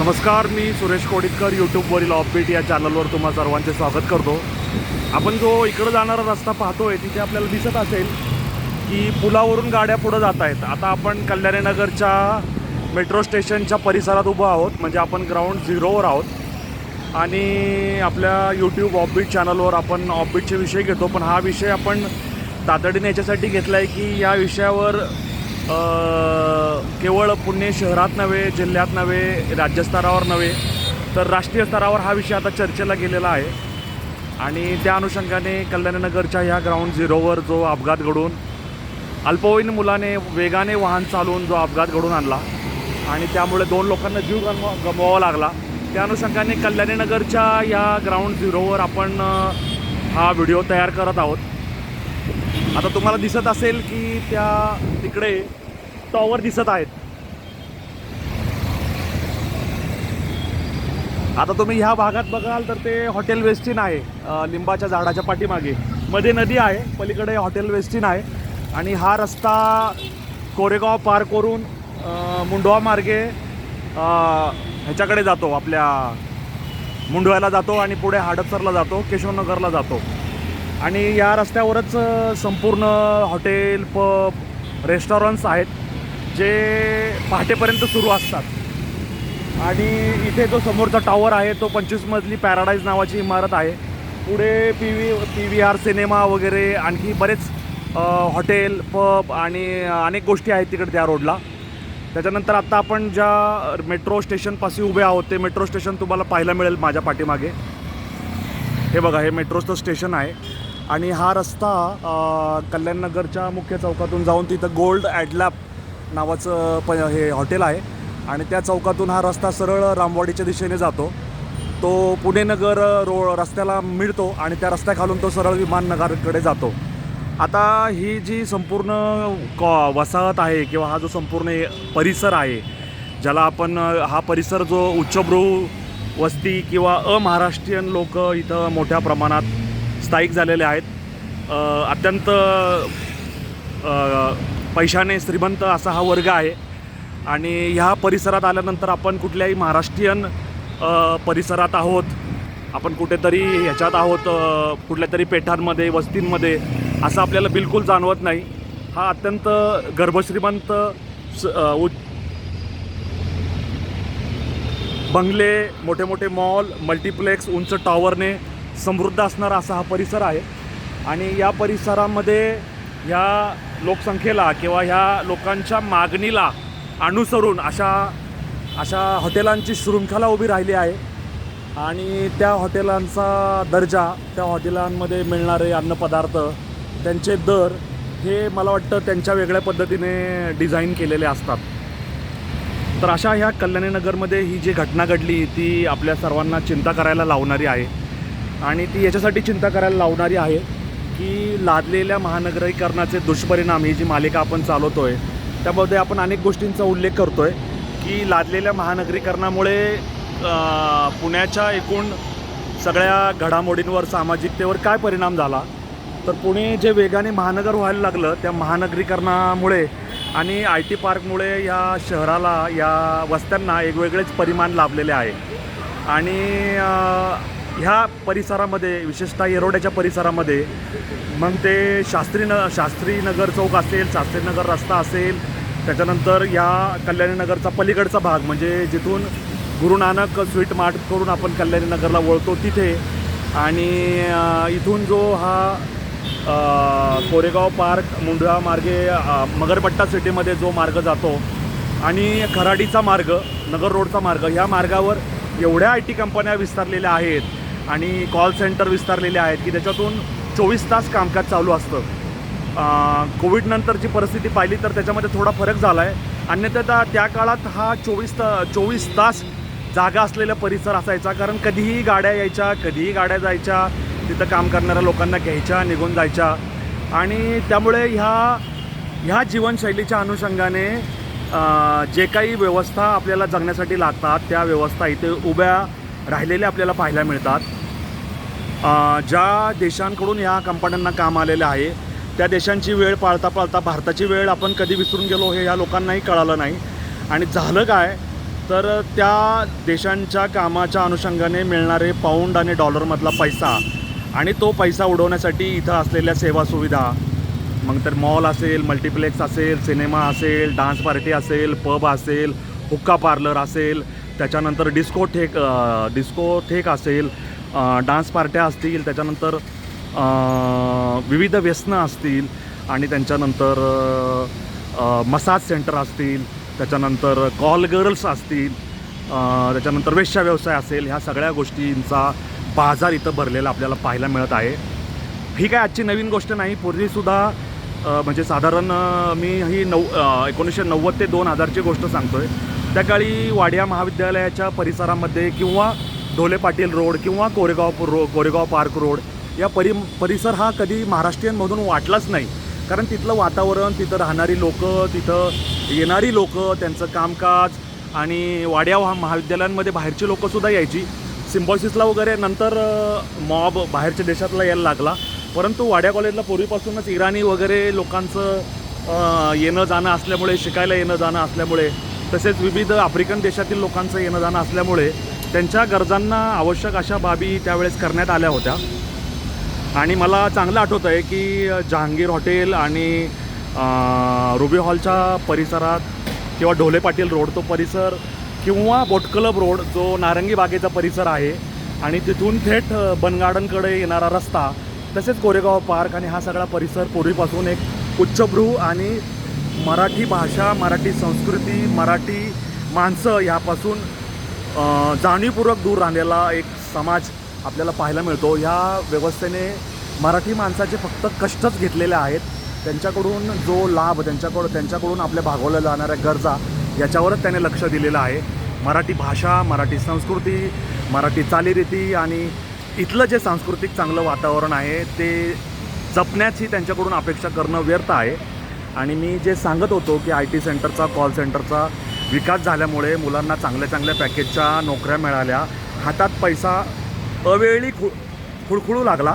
नमस्कार मी सुरेश कोडितकर यूट्यूबवरील ऑफबीट या चॅनलवर तुम्हा सर्वांचे स्वागत करतो. आपण जो इकडं जाणारा रस्ता पाहतोय तिथे आपल्याला दिसत असेल की पुलावरून गाड्या पुढं जात आहेत. आता आपण कल्याणीनगरच्या मेट्रो स्टेशनच्या परिसरात उभं आहोत म्हणजे आपण ग्राउंड झिरोवर आहोत. आणि आपल्या यूट्यूब ऑफबीट चॅनलवर आपण ऑफबीटचे विषय घेतो पण हा विषय आपण तातडीने याच्यासाठी घेतला आहे की या विषयावर केवळ पुणे शहरात नव्हे जिल्ह्यात नव्हे राज्यस्तरावर नव्हे तर राष्ट्रीय स्तरावर हा विषय आता चर्चेला गेलेला आहे. आणि त्या अनुषंगाने कल्याणनगरच्या ह्या ग्राउंड झिरोवर जो अपघात घडून अल्पवयीन मुलाने वेगाने वाहन चालवून जो अपघात घडून आणला आणि त्यामुळे दोन लोकांना जीव गमवा गमवावा लागला. त्या अनुषंगाने कल्याणीनगरच्या या ग्राउंड झिरोवर आपण हा व्हिडिओ तयार करत आहोत. आता तुम्हाला दिसत असेल की त्या तिकडे टॉवर दिसत आहेत. आता तुम्ही ह्या भागात बघाल तर ते हॉटेल वेस्टिन आहे लिंबाच्या झाडाच्या पाठीमागे. मध्ये नदी आहे पलीकडे हॉटेल वेस्टिन आहे. आणि हा रस्ता कोरेगाव पार करून मुंडवा मार्गे ह्याच्याकडे जातो आपल्या मुंडव्याला जातो आणि पुढे हडपसरला जातो केशवनगरला जातो. आणि या रस्त्यावरच संपूर्ण हॉटेल पब रेस्टॉरंट्स आहेत. जे पहाटेपर्यंत सुरू असतात. आणि इथे जो समोरचा टॉवर आहे तो पंचवीस मजली पॅराडाईज नावाची इमारत आहे. पुढे P V P V R cinema वगैरे आणखी बरेच हॉटेल पब आणि अनेक गोष्टी आहेत तिकडे त्या रोडला त्याच्यानंतर आत्ता आपण ज्या मेट्रो स्टेशनपाशी उभे आहोत ते मेट्रो स्टेशन तुम्हाला पाहायला मिळेल माझ्या पाठीमागे. हे बघा हे मेट्रोचं स्टेशन आहे. आणि हा रस्ता कल्याणनगरच्या मुख्य चौकातून जाऊन तिथं गोल्ड ॲडलॅप नावाचं प हे हॉटेल आहे. आणि त्या चौकातून हा रस्ता सरळ रामवाडीच्या दिशेने जातो. तो पुणेनगर रो रस्त्याला मिळतो आणि त्या रस्त्याखालून तो सरळ विमाननगरकडे जातो. आता ही जी संपूर्ण कॉ वसाहत आहे किंवा हा जो संपूर्ण परिसर आहे ज्याला आपण हा परिसर जो उच्चभ्रू वस्ती किंवा अमहाराष्ट्रीयन लोक इथं मोठ्या प्रमाणात स्थायिक झालेले आहेत. अत्यंत पैशाने श्रीमंत असा हा वर्ग आहे. आणि ह्या परिसरात आल्यानंतर आपण कुठल्याही महाराष्ट्रीयन परिसरात आहोत. आपण कुठेतरी ह्याच्यात आहोत कुठल्या तरी पेठांमध्ये वस्तींमध्ये असं आपल्याला बिलकुल जाणवत नाही. हा अत्यंत गर्भश्रीमंत स- उच्च बंगले मोठे मोठे मॉल मल्टिप्लेक्स उंच टॉवरने समृद्ध असणारा असा हा परिसर आहे. आणि या परिसरामध्ये ह्या लोकसंख्येला किंवा ह्या लोकांच्या मागणीला अनुसरून अशा अशा हॉटेलांची शृंखला उभी राहिली आहे. आणि त्या हॉटेलांचा दर्जा त्या हॉटेलांमध्ये मिळणारे अन्नपदार्थ त्यांचे दर हे मला वाटतं त्यांच्या वेगळ्या पद्धतीने डिझाईन केलेले असतात. तर अशा ह्या कल्याणीनगरमध्ये ही जी घटना घडली ती आपल्या सर्वांना चिंता करायला लावणारी आहे. आणि ती याच्यासाठी चिंता करायला लावणारी आहे. की लादलेल्या महानगरीकरणाचे दुष्परिणाम ही जी मालिका आपण चालवतो आहे त्यामध्ये आपण अनेक गोष्टींचा उल्लेख करतो आहे की लादलेल्या महानगरीकरणामुळे पुण्याच्या एकूण सगळ्या घडामोडींवर सामाजिकतेवर काय परिणाम झाला? तर पुणे जे वेगाने महानगर व्हायला लागलं त्या महानगरीकरणामुळे आणि आय टी पार्कमुळे या शहराला या वस्त्यांना वेगवेगळेच परिमाण लाभलेले आहे. आणि ह्या परिसरामध्ये विशेषतः येरोड्याच्या परिसरामध्ये मग ते शास्त्री न शास्त्रीनगर चौक असेल शास्त्रीनगर रस्ता असेल त्याच्यानंतर या कल्याणीनगरचा पलीकडचा भाग म्हणजे जिथून गुरु नानक स्वीट मार्ट करून आपण कल्याणीनगरला वळतो तिथे. आणि इथून जो हा कोरेगाव पार्क मुंडवा मार्गे मगरपट्टा सिटीमध्ये जो मार्ग जातो आणि खराडीचा मार्ग नगर रोडचा मार्ग ह्या मार्गावर एवढ्या आय टी कंपन्या विस्तारलेल्या आहेत आणि कॉल सेंटर विस्तारलेले आहेत की त्याच्यातून चोवीस तास कामकाज चालू असतं. कोविडनंतरची परिस्थिती पाहिली तर त्याच्यामध्ये थोडा फरक झाला आहे अन्यथा त्या- काळात हा चोवीस ता चोवीस तास जागा असलेला परिसर असायचा. कारण कधीही गाड्या यायच्या कधीही गाड्या जायच्या तिथं काम करणाऱ्या लोकांना घ्यायच्या निघून जायच्या. आणि त्यामुळे ह्या ह्या जीवनशैलीच्या अनुषंगाने जे काही व्यवस्था आपल्याला जगण्यासाठी लागतात त्या व्यवस्था इथे उभ्या राहिलेल्या आपल्याला पाहायला मिळतात. ज्या देशांकडून ह्या कंपन्यांना काम आलेलं आहे त्या देशांची वेळ पाळता पाळता भारताची वेळ आपण कधी विसरून गेलो हे या लोकांनाही कळालं नाही. आणि झालं काय तर त्या देशांच्या कामाच्या अनुषंगाने मिळणारे पाऊंड आणि डॉलरमधला पैसा आणि तो पैसा उडवण्यासाठी इथं असलेल्या सेवा सुविधा मग तर मॉल असेल मल्टिप्लेक्स असेल सिनेमा असेल डान्स पार्टी असेल पब असेल हुक्का पार्लर असेल त्याच्यानंतर डिस्को ठेक डिस्को डिस्कोथेक असेल डान्स पार्ट्या असतील त्याच्यानंतर विविध व्यसनं असतील आणि त्यांच्यानंतर मसाज सेंटर असतील त्याच्यानंतर कॉल गर्ल्स असतील त्याच्यानंतर वेश्या व्यवसाय असेल ह्या सगळ्या गोष्टींचा बाजार इथं भरलेला आपल्याला पाहायला मिळत आहे. ही काय आजची नवीन गोष्ट नाही पूर्वीसुद्धा म्हणजे साधारण मी ही नऊ एकोणीसशे नव्वद ते दोन हजारची गोष्ट सांगतो आहे त्या काळी वाडिया महाविद्यालयाच्या परिसरामध्ये किंवा ढोले पाटील रोड किंवा कोरेगाव रो कोरेगाव पार्क रोड या परि परिसर हा कधी महाराष्ट्रीयनमधून वाटलाच नाही. कारण तिथलं वातावरण तिथं राहणारी लोकं तिथं येणारी लोकं त्यांचं कामकाज आणि वाड्या वा- महाविद्यालयांमध्ये बाहेरची लोकंसुद्धा यायची. सिम्बॉसिसला वगैरे नंतर मॉब बाहेरच्या देशातला यायला लागला. परंतु वाड्या कॉलेजला पूर्वीपासूनच इराणी वगैरे लोकांचं येणं जाणं असल्यामुळे शिकायला येणं जाणं असल्यामुळे तसेच विविध आफ्रिकन देशातील लोकांचं येणं जाणं असल्यामुळे त्यांच्या गरजांना आवश्यक अशा बाबी त्यावेळेस करण्यात आल्या होत्या. आणि मला चांगलं आठवतं आहे की जहांगीर हॉटेल आणि रुबी हॉलच्या परिसरात किंवा ढोले पाटील रोड तो परिसर किंवा बोट क्लब रोड जो नारंगी बागेचा परिसर आहे आणि तिथून थेट बनगार्डनकडे येणारा रस्ता तसेच कोरेगाव पार्क आणि हा सगळा परिसर पूर्वीपासून एक उच्चभ्रू आणि मराठी भाषा मराठी संस्कृती मराठी माणसं ह्यापासून जाणीवपूर्वक दूर राहिलेला एक समाज आपल्याला पाहायला मिळतो. ह्या व्यवस्थेने मराठी माणसाचे फक्त कष्टच घेतलेले आहेत. त्यांच्याकडून जो लाभ त्यांच्याकडून त्यांच्याकडून आपल्या भागवल्या जाणाऱ्या गरजा याच्यावरच त्याने लक्ष दिलेलं आहे. मराठी भाषा मराठी संस्कृती मराठी चालीरीती आणि इथलं जे सांस्कृतिक चांगलं वातावरण आहे ते जपण्याची त्यांच्याकडून अपेक्षा करणं व्यर्थ आहे. आणि मी जे सांगत होतो की आय टी सेंटरचा कॉल सेंटरचा विकास झाल्यामुळे मुलांना चांगल्या चांगल्या पॅकेजच्या नोकऱ्या मिळाल्या. हातात पैसा अवेळी खु खुळखुळू लागला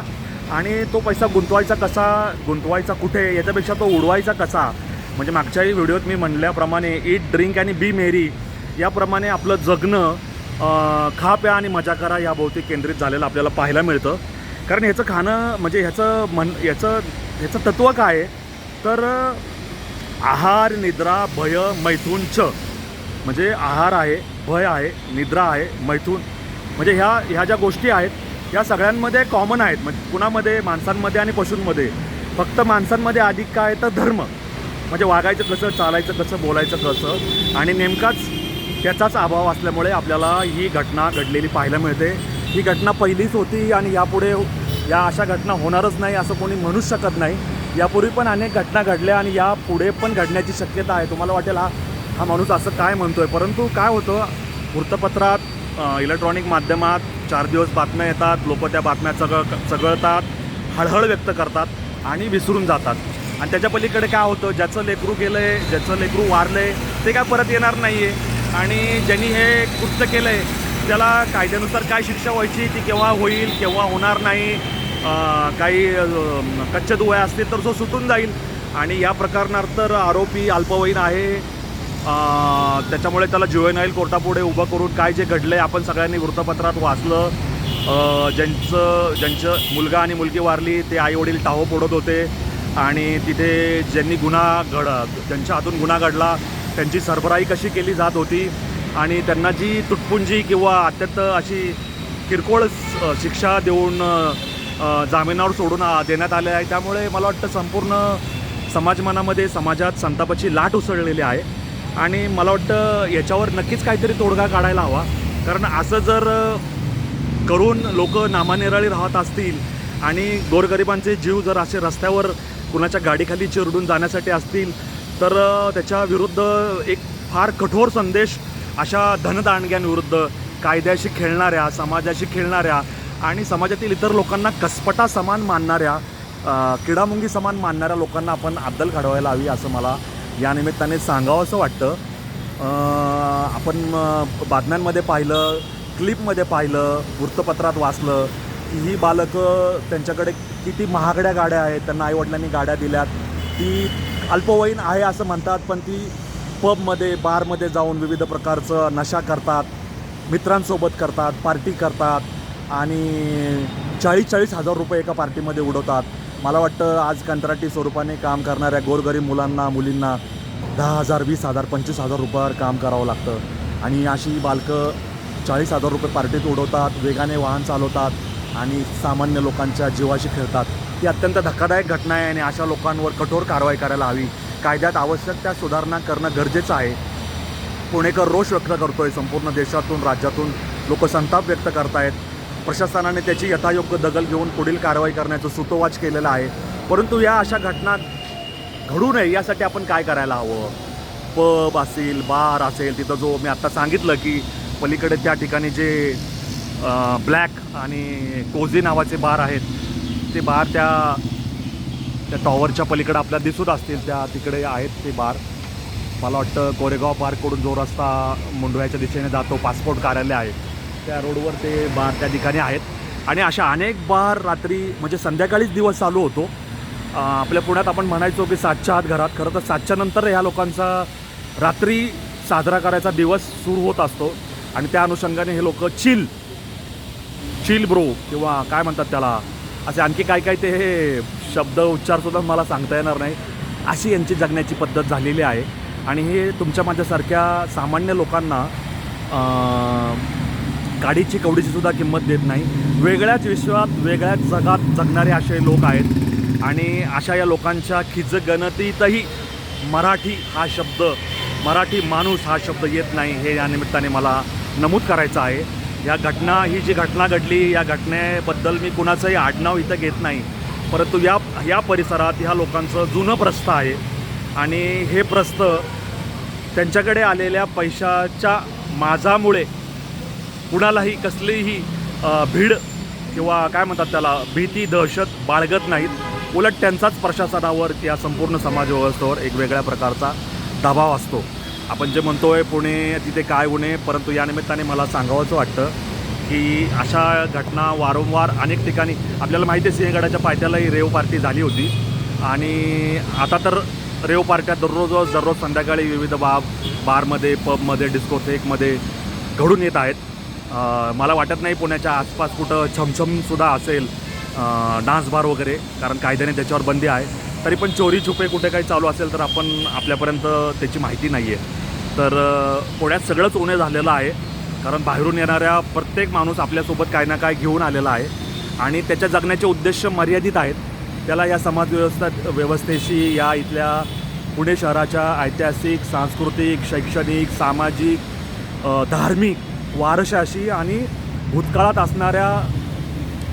आणि तो पैसा गुंतवायचा कसा गुंतवायचा कुठे याच्यापेक्षा तो उडवायचा कसा? म्हणजे मागच्याही व्हिडिओत मी म्हणल्याप्रमाणे ईट ड्रिंक आणि बी मेरी याप्रमाणे आपलं जगणं खा प्या आणि मजा करा याभोवती केंद्रित झालेलं आपल्याला पाहायला मिळतं. कारण ह्याचं खाणं म्हणजे ह्याचं मन ह्याचं ह्याचं तत्त्व काय आहे? तर आहार निद्रा भय मैथून छ. म्हणजे आहार आहे भय आहे निद्रा आहे मैथून. म्हणजे ह्या ह्या ज्या गोष्टी आहेत या सगळ्यांमध्ये कॉमन आहेत. म्हणजे कुणामध्ये? माणसांमध्ये आणि पशूंमध्ये. फक्त माणसांमध्ये अधिक काय तर धर्म. म्हणजे वागायचं कसं चालायचं कसं बोलायचं कसं. आणि नेमकाच त्याचाच अभाव असल्यामुळे आपल्याला ही घटना घडलेली पाहायला मिळते. ही घटना पहिलीच होती आणि यापुढे या अशा घटना होणारच नाही असं कोणी म्हणूच शकत नाही. यापूर्वी पण अनेक घटना घडल्या आणि यापुढे पण घडण्याची शक्यता आहे. तुम्हाला वाटेल हा हा माणूस असं काय म्हणतोय? परंतु काय होतं? वृत्तपत्रात इलेक्ट्रॉनिक माध्यमात चार दिवस बातम्या येतात लोक त्या बातम्या चगळ चगळतात हळहळ व्यक्त करतात आणि विसरून जातात. आणि त्याच्या पलीकडे काय होतं? ज्याचं लेकरू गेलं आहे ज्याचं लेकरू वारलं आहे ते काय परत येणार नाही आहे आणि ज्यांनी हे कृत्य केलं आहे त्याला कायद्यानुसार काय शिक्षा व्हायची ती केव्हा होईल केव्हा होणार नाही काही कच्चे दुवे असतील तर तो सुटून जाईल. आणि या प्रकरणात तर आरोपी अल्पवयीन आहे. त्याच्यामुळे त्याला जुएनाईल कोर्टापुढे उभं करून काय जे घडलं आहे आपण सगळ्यांनी वृत्तपत्रात वाचलं. ज्यांचं ज्यांचं मुलगा आणि मुलगी वारली ते आईवडील टाहो फोडत होते. आणि तिथे ज्यांनी गुन्हा घड ज्यांच्या हातून गुन्हा घडला त्यांची सरबराई कशी केली जात होती. आणि त्यांना जी तुटपुंजी किंवा अत्यंत अशी किरकोळ शिक्षा देऊन जामिनावर सोडून देण्यात आले आहे. त्यामुळे मला वाटतं संपूर्ण समाजमानामध्ये समाजात संतापाची लाट उसळलेली आहे. आणि मला वाटतं याच्यावर नक्कीच काहीतरी तोडगा काढायला हवा. कारण असं जर करून लोक नामानिराळी राहत असतील आणि गोरगरिबांचे जीव जर असे रस्त्यावर कुणाच्या गाडीखाली चिरडून जाण्यासाठी असतील तर त्याच्या विरुद्ध एक फार कठोर संदेश अशा धनदांडग्यांविरुद्ध कायद्याशी खेळणाऱ्या समाजाशी खेळणाऱ्या आणि समाजातील इतर लोकांना कसपटा समान मानणाऱ्या किडामुंगी समान मानणाऱ्या लोकांना आपण अद्दल घडवायला हवी असं मला या निमित्ताने सांगावं असं वाटतं. आपण बातम्यांमध्ये पाहिलं क्लिपमध्ये पाहिलं वृत्तपत्रात वाचलं की ही बालकं त्यांच्याकडे किती महागड्या गाड्या आहेत त्यांना आईवडिलांनी गाड्या दिल्यात. ती अल्पवयीन आहे असं म्हणतात पण ती पबमध्ये बारमध्ये जाऊन विविध प्रकारचं नशा करतात मित्रांसोबत करतात पार्टी करतात आणि चाळीस चाळीस हजार रुपये एका पार्टीमध्ये उडवतात. मला वाटतं आज कंत्राटी स्वरूपाने काम करणाऱ्या गोरगरीब मुलांना मुलींना दहा हजार वीस हजार पंचवीस हजार रुपयावर काम करावं लागतं. आणि अशी बालकं चाळीस हजार रुपये पार्टीत उडवतात वेगाने वाहन चालवतात आणि सामान्य लोकांच्या जीवाशी खेळतात. ही अत्यंत धक्कादायक घटना आहे आणि अशा लोकांवर कठोर कारवाई करायला हवी. कायद्यात आवश्यक त्या सुधारणा करणं गरजेचं आहे. पुणेकर रोष व्यक्त करतो आहे संपूर्ण देशातून राज्यातून लोक संताप व्यक्त करतायत. प्रशासनाने त्याची यथायोग्य दखल घेऊन पुढील कारवाई करण्याचं सुतोवाच केलेलं आहे. परंतु या अशा घटना घडू नये यासाठी आपण काय करायला हवं? पब असेल बार असेल तिथं जो मी आत्ता सांगितलं की पलीकडे त्या ठिकाणी जे ब्लॅक आणि कोझी नावाचे बार आहेत ते बार त्या त्या टॉवरच्या पलीकडे आपल्याला दिसत असतील त्या तिकडे आहेत ते बार. मला वाटतं कोरेगाव पार्ककडून जो रस्ता मुंडव्याच्या दिशेने जातो पासपोर्ट कार्यालय आहे. त्या रोडवर ते बार त्या ठिकाणी आहेत. आणि अशा अनेक बार रात्री म्हणजे संध्याकाळीच दिवस चालू होतो. आपल्या पुण्यात आपण म्हणायचो की सातच्या आत घरात. खरं तर सातच्या नंतर ह्या लोकांचा रात्री साजरा करायचा दिवस सुरू होत असतो. आणि त्या अनुषंगाने हे लोक चिल चिल ब्रो किंवा काय म्हणतात त्याला असे आणखी काय काय ते हे शब्द उच्चारसुद्धा मला सांगता येणार नाही. अशी यांची जगण्याची पद्धत झालेली आहे. आणि हे तुमच्या माझ्यासारख्या सामान्य लोकांना गाडीची कवडीची सुद्धा किंमत देत नाही. वेगळ्याच विश्वात वेगळ्याच जगात जगणारे असे लोक आहेत. आणि अशा या लोकांच्या खिजगणतीतही मराठी हा शब्द मराठी माणूस हा शब्द येत नाही हे या निमित्ताने मला नमूद करायचं आहे. या घटना ही जी घटना घडली या घटनेबद्दल मी कुणाचंही आडनाव इथं घेत नाही. परंतु या या परिसरात ह्या लोकांचं जुनं प्रस्थ आहे. आणि हे प्रस्थ त्यांच्याकडे आलेल्या पैशाच्या माझामुळे कुणालाही कसलीही भीड किंवा काय म्हणतात त्याला भीती दहशत बाळगत नाहीत. उलट त्यांचाच प्रशासनावर या संपूर्ण समाजव्यवस्थेवर एक वेगळ्या प्रकारचा दबाव असतो. आपण जे म्हणतो आहे पुणे तिथे काय उणे परंतु या निमित्ताने मला सांगावंचं वाटतं की अशा घटना वारंवार अनेक ठिकाणी आपल्याला माहिती आहे सिंहगडाच्या पायथ्यालाही रेव पार्टी झाली होती. आणि आता तर रेव पार्ट्या दररोज दररोज संध्याकाळी विविध बाब बारमध्ये पबमध्ये डिस्कोथेकमध्ये घडून येत आहेत. मला वाटत नाही पुण्याच्या आसपास कुठं छमछमसुद्धा असेल डान्स बार वगैरे कारण कायद्याने त्याच्यावर बंदी आहे. तरी पण चोरी छुपे कुठे काही चालू असेल तर आपण आपल्यापर्यंत त्याची माहिती नाही आहे तर पुण्यात सगळंच उणे झालेलं आहे कारण बाहेरून येणाऱ्या प्रत्येक माणूस आपल्यासोबत काय ना काय घेऊन आलेला आहे. आणि त्याच्या जगण्याचे उद्देश मर्यादित आहेत. त्याला या समाज व्यवस्था व्यवस्थेशी या इथल्या पुणे शहराच्या ऐतिहासिक सांस्कृतिक शैक्षणिक सामाजिक धार्मिक वारशाशी आणि भूतकाळात असणाऱ्या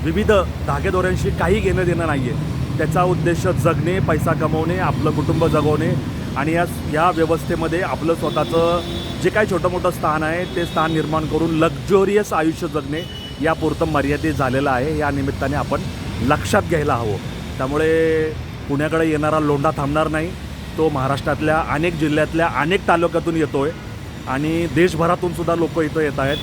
विविध धागेदोऱ्यांशी काही घेणं देणं नाही आहे त्याचा उद्देश जगणे पैसा कमवणे आपलं कुटुंब जगवणे आणि या या व्यवस्थेमध्ये आपलं स्वतःचं जे काही छोटं मोठं स्थान आहे ते स्थान निर्माण करून लक्झोरियस आयुष्य जगणे यापुरतं मर्यादित झालेलं आहे. या निमित्ताने आपण लक्षात घ्यायला हवं. त्यामुळे पुण्याकडे येणारा लोंढा थांबणार नाही. तो महाराष्ट्रातल्या अनेक जिल्ह्यातल्या अनेक तालुक्यातून येतो आहे आणि देशभरातून सुद्धा लोक इथं येत आहेत.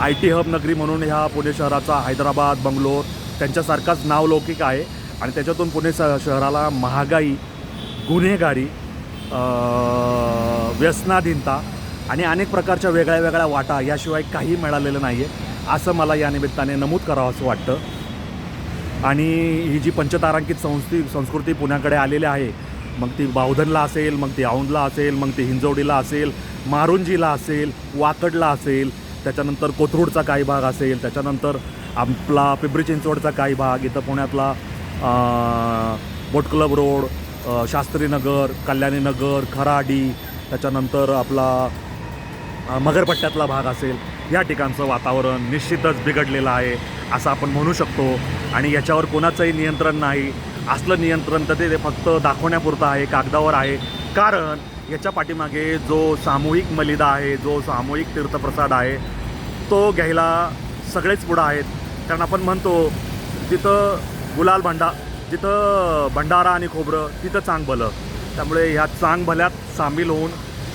आय टी हब नगरी म्हणून ह्या पुणे शहराचा हैदराबाद बंगलोर त्यांच्यासारखाच नावलौकिक आहे. आणि त्याच्यातून पुणे स शहराला महागाई गुन्हेगारी व्यसनाधीनता आणि अनेक प्रकारच्या वेगळ्या वेगळ्या वाटा याशिवाय काही मिळालेलं नाही आहे असं मला या निमित्ताने नमूद करावं असं वाटतं. आणि ही जी पंचतारांकित संस्थी संस्कृती पुण्याकडे आलेली आहे मग ती बावधनला असेल मग ती औंधला असेल मग ती हिंजवडीला असेल मारुंजीला असेल वाकडला असेल त्याच्यानंतर कोथरूडचा काही भाग असेल त्याच्यानंतर आपला पिंपरी चिंचवडचा काही भाग इथं पुण्यातला boat club boat club road Shastrinagar Kalyaninagar Kharadi त्याच्यानंतर आपला मगरपट्ट्यातला भाग असेल या ठिकाणचं वातावरण निश्चितच बिघडलेलं आहे असं आपण म्हणू शकतो. आणि याच्यावर कोणाचंही नियंत्रण नाही. असलं नियंत्रण तर ते ते फक्त दाखवण्यापुरतं आहे कागदावर आहे. कारण याच्या पाठीमागे जो सामूहिक मलिदा आहे जो सामूहिक तीर्थप्रसाद आहे तो घ्यायला सगळेच पुढं आहेत. कारण आपण म्हणतो जिथं गुलाल भांडा जिथं भंडारा आणि खोबरं तिथं चांग भलं. त्यामुळे ह्या चांग भल्यात सामील होऊन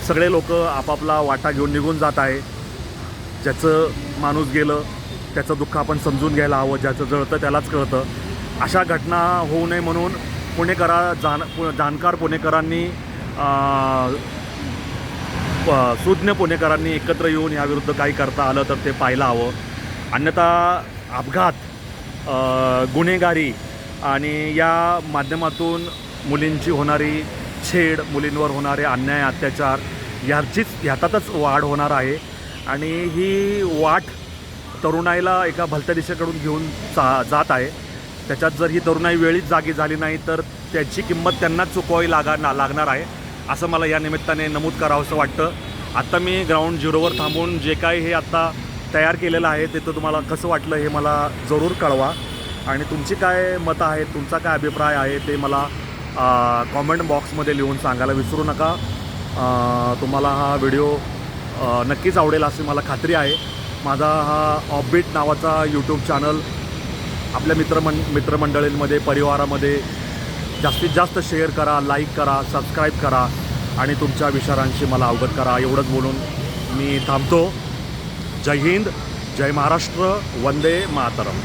सगळे लोक आपापला वाटा घेऊन निघून जात आहे. ज्याचं माणूस गेलं त्याचं दुःख आपण समजून घ्यायला हवं ज्याचं जळतं त्यालाच कळतं. अशा घटना होऊ नये म्हणून पुणेकरा जाण पु जाणकार पुणेकरांनी सुज्ञ पुणेकरांनी एकत्र येऊन याविरुद्ध काही करता आलं तर ते पाहायला हवं. अन्यथा अपघात गुन्हेगारी आणि या माध्यमातून मुलींची होणारी छेड मुलींवर होणारे अन्याय अत्याचार ह्याचीच ह्यातातच वाढ होणार आहे. आणि ही वाट तरुणाईला एका भलत्या दिशेकडून घेऊन जा जात आहे. त्याच्यात जर ही तरुणाई वेळीच जागी झाली नाही तर त्याची किंमत त्यांना चुकवावी लागा ना लागणार आहे असं मला या निमित्ताने नमूद करावंसं वाटतं. आत्ता मी ग्राउंड झिरोवर थांबून जे काही हे आत्ता तयार केलेलं आहे ते तर तुम्हाला कसं वाटलं हे मला जरूर कळवा. आणि तुमची काय मतं आहेत तुमचा काय अभिप्राय आहे ते मला कॉमेंट बॉक्समध्ये लिहून सांगायला विसरू नका. तुम्हाला हा व्हिडिओ नक्कीच आवडेल अशी मला खात्री आहे. माझा हा ऑबबिट नावाचा यूट्यूब चॅनल आपल्या मित्रमं मित्रमंडळींमध्ये परिवारामध्ये जास्तीत जास्त शेअर करा लाईक करा सबस्क्राईब करा आणि तुमच्या विचारांशी मला अवगत करा. एवढंच बोलून मी थांबतो. जय हिंद जय महाराष्ट्र वंदे मातरम.